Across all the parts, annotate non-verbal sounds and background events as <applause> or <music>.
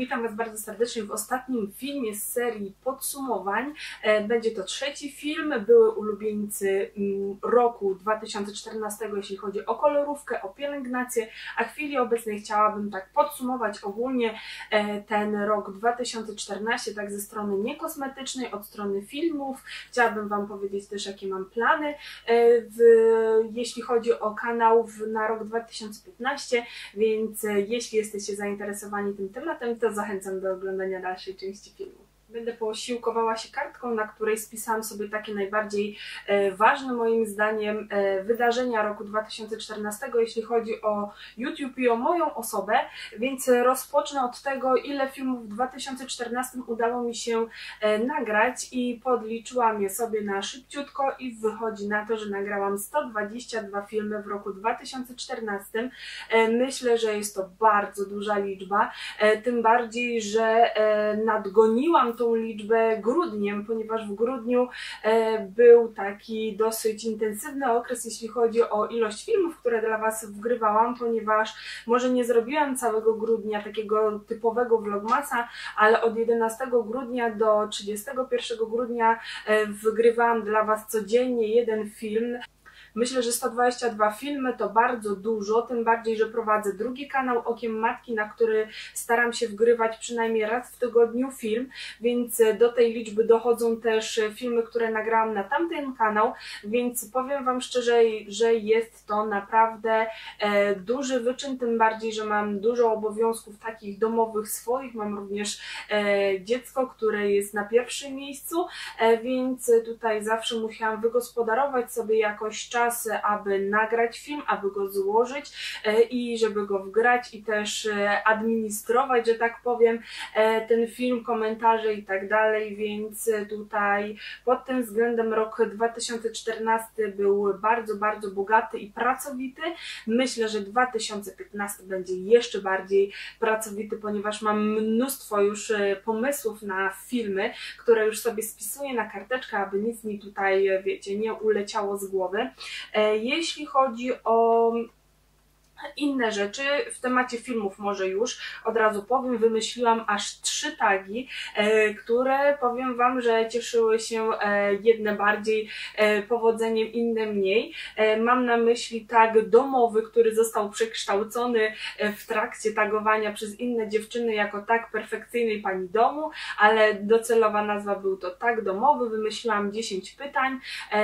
Witam Was bardzo serdecznie w ostatnim filmie z serii podsumowań. E, będzie to trzeci film, były ulubieńcy mm, roku 2014, jeśli chodzi o kolorówkę, o pielęgnację, a w chwili obecnej chciałabym tak podsumować ogólnie e, ten rok 2014, tak ze strony niekosmetycznej, od strony filmów. Chciałabym Wam powiedzieć też, jakie mam plany, e, w, jeśli chodzi o kanał w, na rok 2015, więc jeśli jesteście zainteresowani tym tematem, to zachęcam do oglądania dalszej części filmu. Będę posiłkowała się kartką, na której spisałam sobie takie najbardziej e, ważne moim zdaniem e, wydarzenia roku 2014, jeśli chodzi o YouTube i o moją osobę, więc rozpocznę od tego, ile filmów w 2014 udało mi się e, nagrać i podliczyłam je sobie na szybciutko i wychodzi na to, że nagrałam 122 filmy w roku 2014. Myślę, że jest to bardzo duża liczba, tym bardziej, że nadgoniłam tą liczbę grudniem, ponieważ w grudniu e, był taki dosyć intensywny okres, jeśli chodzi o ilość filmów, które dla Was wgrywałam, ponieważ może nie zrobiłam całego grudnia takiego typowego vlogmasa, ale od 11 grudnia do 31 grudnia e, wgrywałam dla Was codziennie jeden film. Myślę, że 122 filmy to bardzo dużo, tym bardziej, że prowadzę drugi kanał Okiem Matki, na który staram się wgrywać przynajmniej raz w tygodniu film, więc do tej liczby dochodzą też filmy, które nagrałam na tamten kanał, więc powiem Wam szczerze, że jest to naprawdę e, duży wyczyn, tym bardziej, że mam dużo obowiązków takich domowych swoich, mam również e, dziecko, które jest na pierwszym miejscu, e, więc tutaj zawsze musiałam wygospodarować sobie jakoś czas aby nagrać film, aby go złożyć e, i żeby go wgrać i też e, administrować, że tak powiem, e, ten film, komentarze i tak dalej, więc tutaj pod tym względem rok 2014 był bardzo, bardzo bogaty i pracowity. Myślę, że 2015 będzie jeszcze bardziej pracowity, ponieważ mam mnóstwo już pomysłów na filmy, które już sobie spisuję na karteczkę, aby nic mi tutaj, wiecie, nie uleciało z głowy. E, jeśli chodzi o inne rzeczy. W temacie filmów może już od razu powiem, wymyśliłam aż trzy tagi, e, które powiem Wam, że cieszyły się e, jedne bardziej e, powodzeniem, inne mniej. Mam na myśli tag domowy, który został przekształcony w trakcie tagowania przez inne dziewczyny jako tag perfekcyjnej pani domu, ale docelowa nazwa był to tag domowy. Wymyśliłam 10 pytań,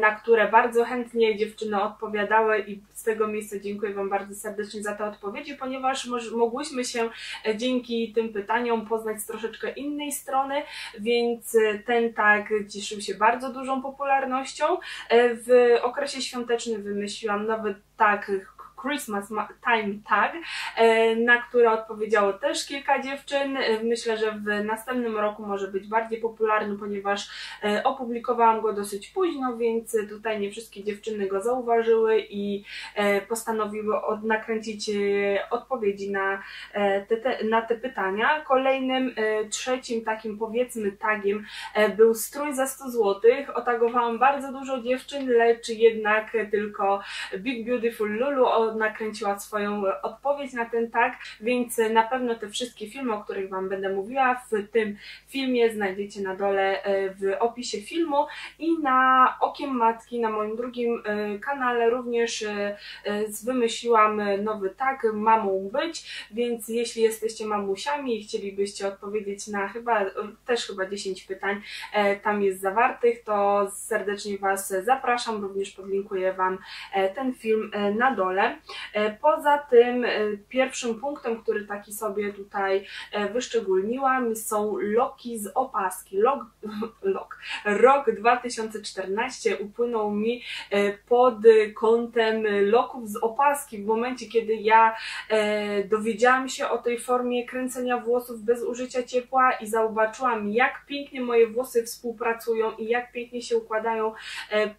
na które bardzo chętnie dziewczyny odpowiadały i z tego miejsca dziękuję Wam bardzo serdecznie serdecznie za te odpowiedzi, ponieważ mogłyśmy się e, dzięki tym pytaniom poznać z troszeczkę innej strony, więc e, ten tag cieszył się bardzo dużą popularnością. E, w okresie świątecznym wymyśliłam nowy tag Christmas Time Tag, e, na które odpowiedziało też kilka dziewczyn. E, myślę, że w następnym roku może być bardziej popularny, ponieważ e, opublikowałam go dosyć późno, więc tutaj nie wszystkie dziewczyny go zauważyły i postanowiły nakręcić odpowiedzi na te, na te pytania. Kolejnym, trzecim takim powiedzmy tagiem był strój za 100 zł. Otagowałam bardzo dużo dziewczyn, lecz jednak tylko Big Beautiful Lulu nakręciła swoją odpowiedź na ten tag, więc na pewno te wszystkie filmy, o których Wam będę mówiła, w tym filmie znajdziecie na dole e, w opisie filmu i na Okiem Matki, na moim drugim e, kanale również e, wymyśliłam nowy tag, mamą być, więc jeśli jesteście mamusiami i chcielibyście odpowiedzieć na chyba, też chyba 10 pytań tam jest zawartych, to serdecznie Was zapraszam, również podlinkuję Wam ten film na dole. E, poza tym e, pierwszym punktem, który taki sobie tutaj e, wyszczególniłam są loki z opaski. Lok, <laughs> lok. Rok 2014 upłynął mi pod kątem loków z opaski w momencie, kiedy ja dowiedziałam się o tej formie kręcenia włosów bez użycia ciepła i zobaczyłam jak pięknie moje włosy współpracują i jak pięknie się układają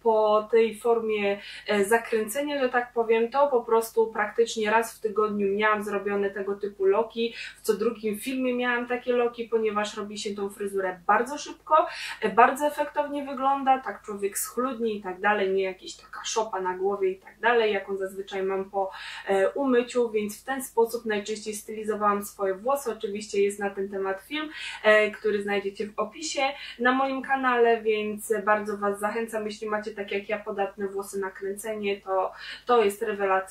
po tej formie zakręcenia, że tak powiem, to po prostu praktycznie raz w tygodniu miałam zrobione tego typu loki. W co drugim filmie miałam takie loki, ponieważ robi się tą fryzurę bardzo szybko, bardzo efektownie wygląda, tak człowiek schludnie i tak dalej, nie jakieś taka szopa na głowie i tak dalej, jaką zazwyczaj mam po e, umyciu, więc w ten sposób najczęściej stylizowałam swoje włosy. Oczywiście jest na ten temat film, e, który znajdziecie w opisie na moim kanale, więc bardzo Was zachęcam, jeśli macie tak jak ja podatne włosy na kręcenie, to to jest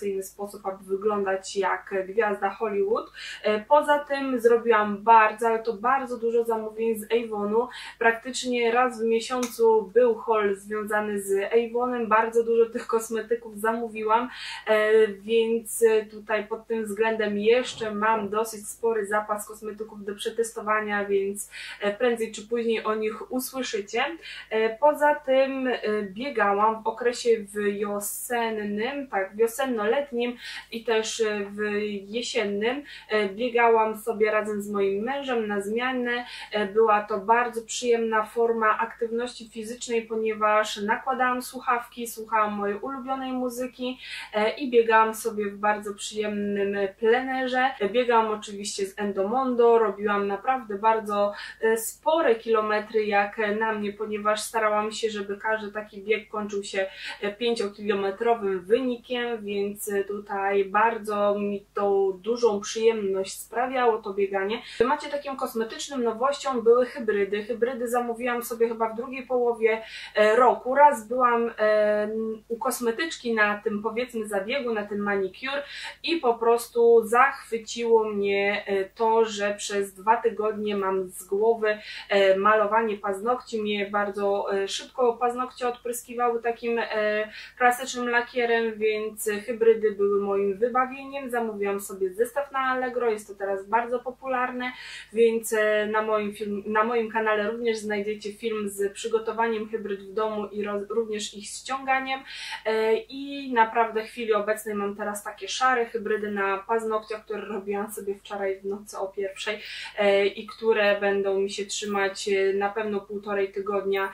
rewelacyjny sposób, aby wyglądać jak gwiazda Hollywood. E, poza tym zrobiłam bardzo, ale to bardzo dużo zamówień z Avonu. Praktycznie raz w miesiącu był haul związany z Avonem, bardzo dużo tych kosmetyków zamówiłam, e, więc tutaj pod tym względem jeszcze mam dosyć spory zapas kosmetyków do przetestowania, więc e, prędzej czy później o nich usłyszycie. Poza tym biegałam w okresie wiosennym, tak, wiosenno-letnim i też w jesiennym. Biegałam sobie razem z moim mężem na zmianę. Była to bardzo przyjemna forma aktywności fizycznej, ponieważ nakładałam słuchawki, słuchałam mojej ulubionej muzyki i biegałam sobie w bardzo przyjemnym plenerze. Biegałam oczywiście z Endomondo, robiłam naprawdę bardzo spore kilometry jak na mnie, ponieważ starałam się, żeby każdy taki bieg kończył się 5-kilometrowym wynikiem, więc tutaj bardzo mi to dużą przyjemność sprawiało to bieganie. Macie taką kosmetyczną nowością były hybrydy. Hybrydy zamówiłam sobie chyba w drugiej połowie e, roku. Raz byłam e, u kosmetyczki na tym powiedzmy zabiegu, na ten manicure i po prostu zachwyciło mnie e, to, że przez dwa tygodnie mam z głowy malowanie paznokci. Mnie bardzo szybko paznokcie odpryskiwały takim klasycznym lakierem, więc hybrydy były moim wybawieniem. Zamówiłam sobie zestaw na Allegro, jest to teraz bardzo popularne, więc na moim, film, na moim kanale również znajdziecie film z przygotowaniem hybryd w domu i również ich ściąganiem i naprawdę w chwili obecnej mam teraz takie szare hybrydy na paznokciach, które robiłam sobie wczoraj w nocy o pierwszej i które będą mi się trzymać na pewno półtorej tygodnia,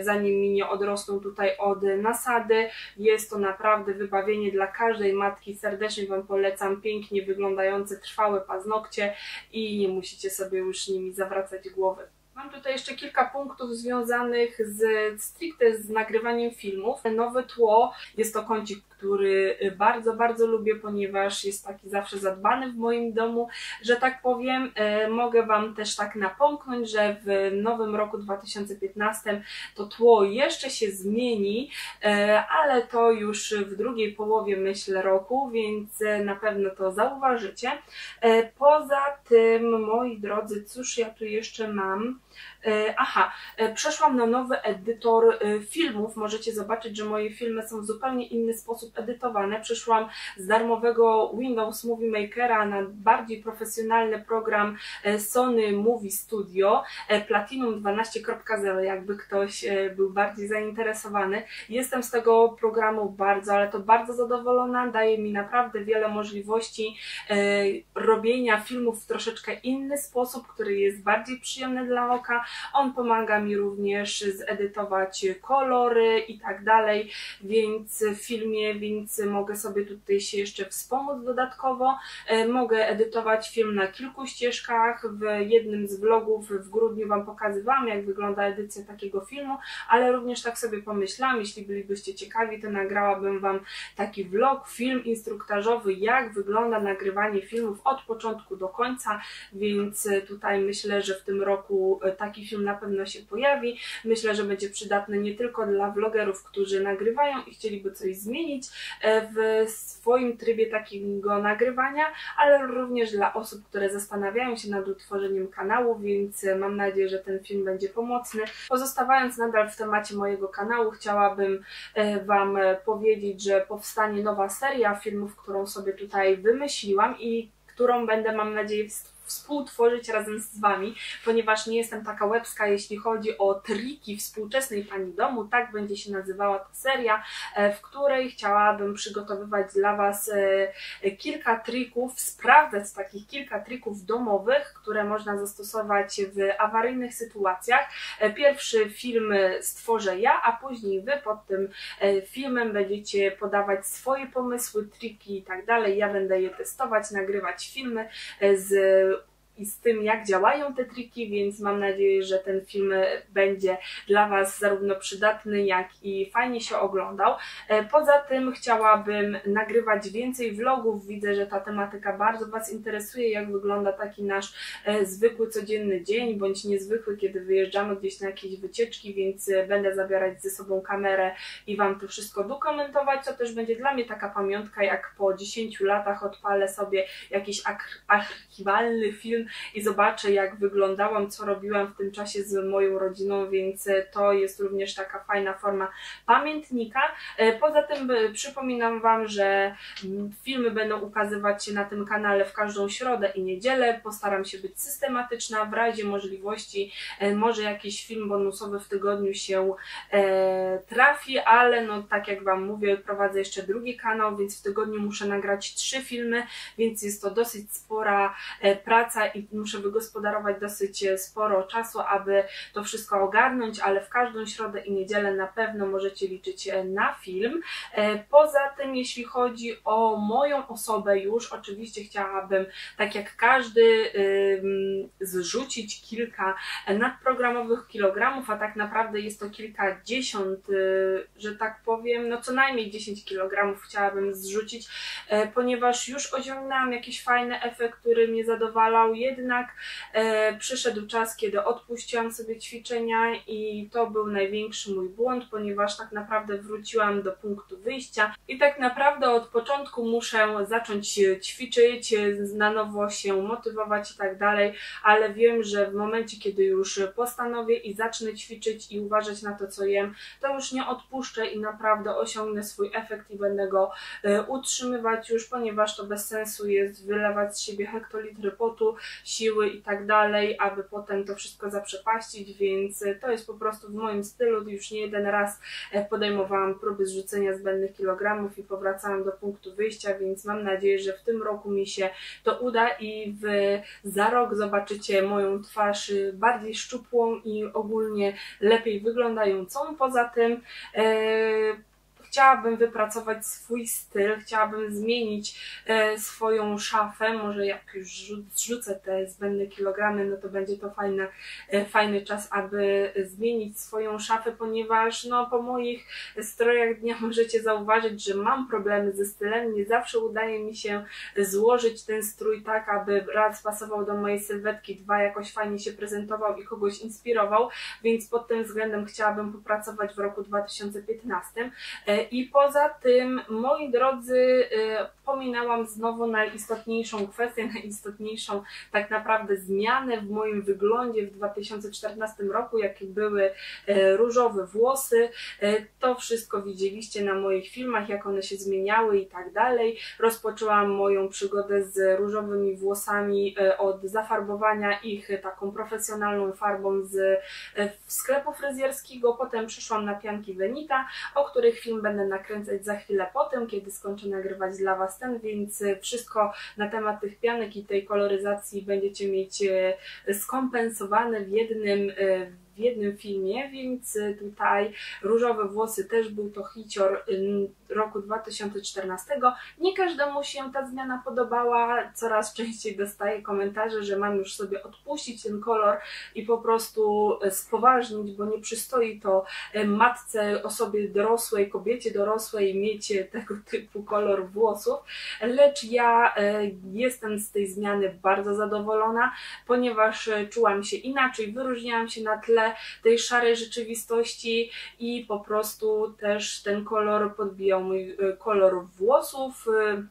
zanim mi nie odrosną tutaj od nasady. Jest to naprawdę wybawienie dla każdej matki. Serdecznie Wam polecam pięknie wyglądające, trwałe paznokcie i nie musicie sobie już nimi zawracać głowy. Mam tutaj jeszcze kilka punktów związanych z stricte z nagrywaniem filmów. Nowe tło jest to kącik, który bardzo, bardzo lubię, ponieważ jest taki zawsze zadbany w moim domu, że tak powiem. E, mogę Wam też tak napomknąć, że w nowym roku 2015 to tło jeszcze się zmieni, e, ale to już w drugiej połowie myślę roku, więc na pewno to zauważycie. Poza tym, moi drodzy, cóż ja tu jeszcze mam? E, aha, e, przeszłam na nowy edytor e, filmów. Możecie zobaczyć, że moje filmy są w zupełnie inny sposób edytowane. Przeszłam z darmowego Windows Movie Makera na bardziej profesjonalny program Sony Movie Studio Platinum 12.0, jakby ktoś był bardziej zainteresowany. Jestem z tego programu bardzo, ale to bardzo zadowolona. Daje mi naprawdę wiele możliwości robienia filmów w troszeczkę inny sposób, który jest bardziej przyjemny dla oka on pomaga mi również zedytować kolory i tak dalej, więc w filmie, więc mogę sobie tutaj się jeszcze wspomóc dodatkowo. E, mogę edytować film na kilku ścieżkach. W jednym z vlogów w grudniu Wam pokazywałam, jak wygląda edycja takiego filmu, ale również tak sobie pomyślałam, jeśli bylibyście ciekawi, to nagrałabym Wam taki vlog, film instruktażowy, jak wygląda nagrywanie filmów od początku do końca, więc tutaj myślę, że w tym roku taki taki film na pewno się pojawi. Myślę, że będzie przydatny nie tylko dla vlogerów, którzy nagrywają i chcieliby coś zmienić e, w swoim trybie takiego nagrywania, ale również dla osób, które zastanawiają się nad utworzeniem kanału, więc mam nadzieję, że ten film będzie pomocny. Pozostając nadal w temacie mojego kanału, chciałabym e, Wam powiedzieć, że powstanie nowa seria filmów, którą sobie tutaj wymyśliłam i którą będę, mam nadzieję, współtworzyć razem z Wami, ponieważ nie jestem taka łebska, jeśli chodzi o triki współczesnej Pani Domu. Tak będzie się nazywała ta seria, e, w której chciałabym przygotowywać dla Was e, kilka trików, sprawdzać takich kilka trików domowych, które można zastosować w awaryjnych sytuacjach. E, pierwszy film stworzę ja, a później Wy pod tym filmem będziecie podawać swoje pomysły, triki i tak dalej. Ja będę je testować, nagrywać filmy z i z tym, jak działają te triki, więc mam nadzieję, że ten film będzie dla Was zarówno przydatny, jak i fajnie się oglądał. E, poza tym chciałabym nagrywać więcej vlogów. Widzę, że ta tematyka bardzo Was interesuje, jak wygląda taki nasz e, zwykły, codzienny dzień, bądź niezwykły, kiedy wyjeżdżamy gdzieś na jakieś wycieczki, więc e, będę zabierać ze sobą kamerę i Wam to wszystko dokumentować, co też będzie dla mnie taka pamiątka, jak po 10 latach odpalę sobie jakiś archiwalny film i zobaczę, jak wyglądałam, co robiłam w tym czasie z moją rodziną, więc to jest również taka fajna forma pamiętnika. E, poza tym e, przypominam Wam, że mm, filmy będą ukazywać się na tym kanale w każdą środę i niedzielę. Postaram się być systematyczna, w razie możliwości e, może jakiś film bonusowy w tygodniu się trafi, ale no tak jak Wam mówię, prowadzę jeszcze drugi kanał, więc w tygodniu muszę nagrać trzy filmy, więc jest to dosyć spora praca i muszę wygospodarować dosyć e, sporo czasu, aby to wszystko ogarnąć, ale w każdą środę i niedzielę na pewno możecie liczyć e, na film. E, poza tym, jeśli chodzi o moją osobę już, oczywiście chciałabym, tak jak każdy, zrzucić kilka nadprogramowych kilogramów, a tak naprawdę jest to kilkadziesiąt, że tak powiem, no co najmniej 10 kilogramów chciałabym zrzucić, ponieważ już osiągnęłam jakiś fajny efekt, który mnie zadowalał jednak e, przyszedł czas, kiedy odpuściłam sobie ćwiczenia i to był największy mój błąd, ponieważ tak naprawdę wróciłam do punktu wyjścia i tak naprawdę od początku muszę zacząć ćwiczyć, na nowo się motywować i tak dalej, ale wiem, że w momencie, kiedy już postanowię i zacznę ćwiczyć i uważać na to, co jem, to już nie odpuszczę i naprawdę osiągnę swój efekt i będę go e, utrzymywać już, ponieważ to bez sensu jest wylewać z siebie hektolitry potu, siły i tak dalej, aby potem to wszystko zaprzepaścić, więc to jest po prostu w moim stylu. Już nie jeden raz e, podejmowałam próby zrzucenia zbędnych kilogramów i powracałam do punktu wyjścia, więc mam nadzieję, że w tym roku mi się to uda i w, za rok zobaczycie moją twarz bardziej szczupłą i ogólnie lepiej wyglądającą. Poza tym e, chciałabym wypracować swój styl, chciałabym zmienić e, swoją szafę, może jak już zrzucę te zbędne kilogramy, no to będzie to fajne, e, fajny czas, aby zmienić swoją szafę, ponieważ no, po moich strojach dnia <laughs> możecie zauważyć, że mam problemy ze stylem, nie zawsze udaje mi się złożyć ten strój tak, aby raz pasował do mojej sylwetki, dwa jakoś fajnie się prezentował i kogoś inspirował, więc pod tym względem chciałabym popracować w roku 2015 i poza tym, moi drodzy, y, pominęłam znowu najistotniejszą kwestię, najistotniejszą tak naprawdę zmianę w moim wyglądzie w 2014 roku, jakie były y, różowe włosy. Y, to wszystko widzieliście na moich filmach, jak one się zmieniały i tak dalej. Rozpoczęłam moją przygodę z różowymi włosami od zafarbowania ich taką profesjonalną farbą z sklepu fryzjerskiego. Potem przyszłam na pianki Venita, o których film będę nakręcać za chwilę po tym, kiedy skończę nagrywać dla Was ten, więc wszystko na temat tych pianek i tej koloryzacji będziecie mieć e, skompensowane w jednym e, jednym filmie, więc tutaj Różowe Włosy też był to hicior roku 2014. Nie każdemu się ta zmiana podobała, coraz częściej dostaję komentarze, że mam już sobie odpuścić ten kolor i po prostu spoważnić, bo nie przystoi to matce, osobie dorosłej, kobiecie dorosłej mieć tego typu kolor włosów, lecz ja e, jestem z tej zmiany bardzo zadowolona, ponieważ czułam się inaczej, wyróżniałam się na tle tej szarej rzeczywistości i po prostu też ten kolor podbijał mój e, kolor włosów e,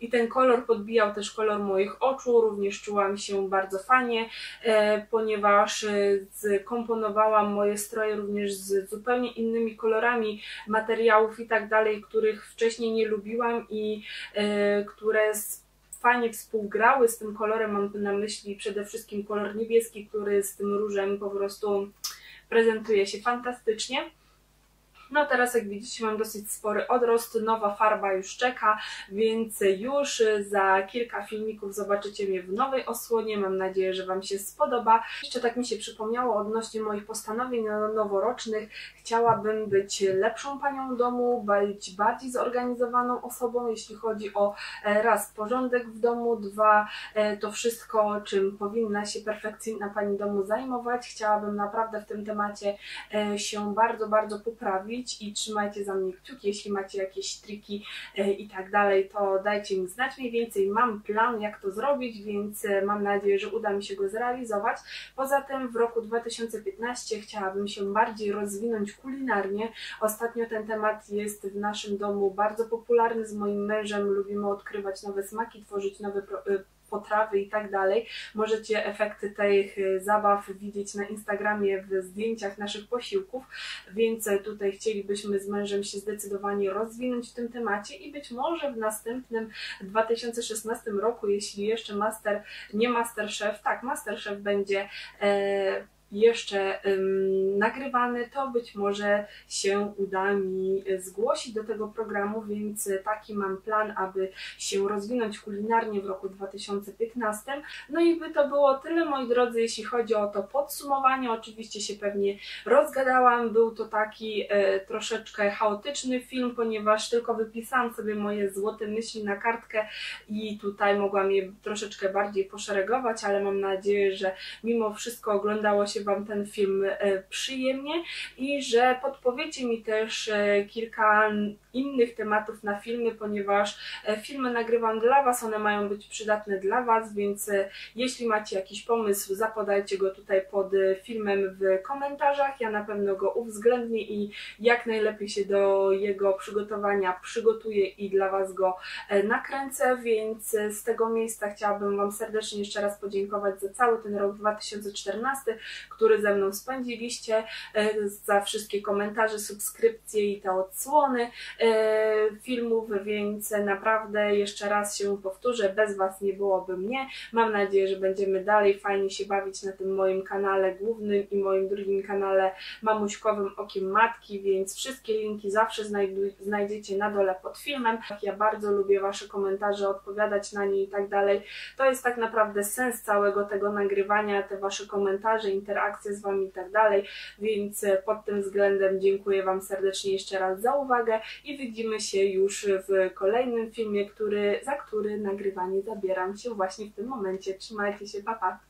i ten kolor podbijał też kolor moich oczu, również czułam się bardzo fajnie, e, ponieważ skomponowałam moje stroje również z zupełnie innymi kolorami materiałów i tak dalej, których wcześniej nie lubiłam i które fajnie współgrały z tym kolorem. Mam na myśli przede wszystkim kolor niebieski, który z tym różem po prostu prezentuje się fantastycznie. No teraz jak widzicie mam dosyć spory odrost, nowa farba już czeka, więc już za kilka filmików zobaczycie mnie w nowej osłonie, mam nadzieję, że Wam się spodoba. Jeszcze tak mi się przypomniało odnośnie moich postanowień noworocznych, chciałabym być lepszą panią domu, być bardziej zorganizowaną osobą, jeśli chodzi o e, raz porządek w domu, dwa e, to wszystko, czym powinna się perfekcyjna pani domu zajmować. Chciałabym naprawdę w tym temacie e, się bardzo, bardzo poprawić i trzymajcie za mnie kciuki, jeśli macie jakieś triki e, i tak dalej, to dajcie mi znać mniej więcej. Mam plan, jak to zrobić, więc e, mam nadzieję, że uda mi się go zrealizować. Poza tym w roku 2015 chciałabym się bardziej rozwinąć kulinarnie. Ostatnio ten temat jest w naszym domu bardzo popularny. Z moim mężem lubimy odkrywać nowe smaki, tworzyć nowe e, potrawy i tak dalej. Możecie efekty tych y, zabaw widzieć na Instagramie w zdjęciach naszych posiłków, więc tutaj chcielibyśmy z mężem się zdecydowanie rozwinąć w tym temacie i być może w następnym 2016 roku, jeśli jeszcze Master, nie Masterchef, tak, Masterchef będzie e, jeszcze um, nagrywany, to być może się uda mi zgłosić do tego programu, więc taki mam plan, aby się rozwinąć kulinarnie w roku 2015. No i by to było tyle, moi drodzy, jeśli chodzi o to podsumowanie. Oczywiście się pewnie rozgadałam, był to taki e, troszeczkę chaotyczny film, ponieważ tylko wypisałam sobie moje złote myśli na kartkę i tutaj mogłam je troszeczkę bardziej poszeregować, ale mam nadzieję, że mimo wszystko oglądało się się Wam ten film e, przyjemnie i że podpowiecie mi też e, kilka innych tematów na filmy, ponieważ e, filmy nagrywam dla Was, one mają być przydatne dla Was, więc jeśli macie jakiś pomysł, zapodajcie go tutaj pod filmem w komentarzach. Ja na pewno go uwzględnię i jak najlepiej się do jego przygotowania przygotuję i dla Was go nakręcę, więc z tego miejsca chciałabym Wam serdecznie jeszcze raz podziękować za cały ten rok 2014, który ze mną spędziliście, e, za wszystkie komentarze, subskrypcje i te odsłony e, filmów, więc naprawdę jeszcze raz się powtórzę, bez Was nie byłoby mnie. Mam nadzieję, że będziemy dalej fajnie się bawić na tym moim kanale głównym i moim drugim kanale mamuśkowym Okiem Matki, więc wszystkie linki zawsze znajdziecie na dole pod filmem. Ja bardzo lubię Wasze komentarze, odpowiadać na nie i tak dalej. To jest tak naprawdę sens całego tego nagrywania, te Wasze komentarze, interakcje interakcje z Wami i tak dalej, więc e, pod tym względem dziękuję Wam serdecznie jeszcze raz za uwagę i widzimy się już w kolejnym filmie, który, za który nagrywanie zabieram się właśnie w tym momencie. Trzymajcie się, papa! Pa.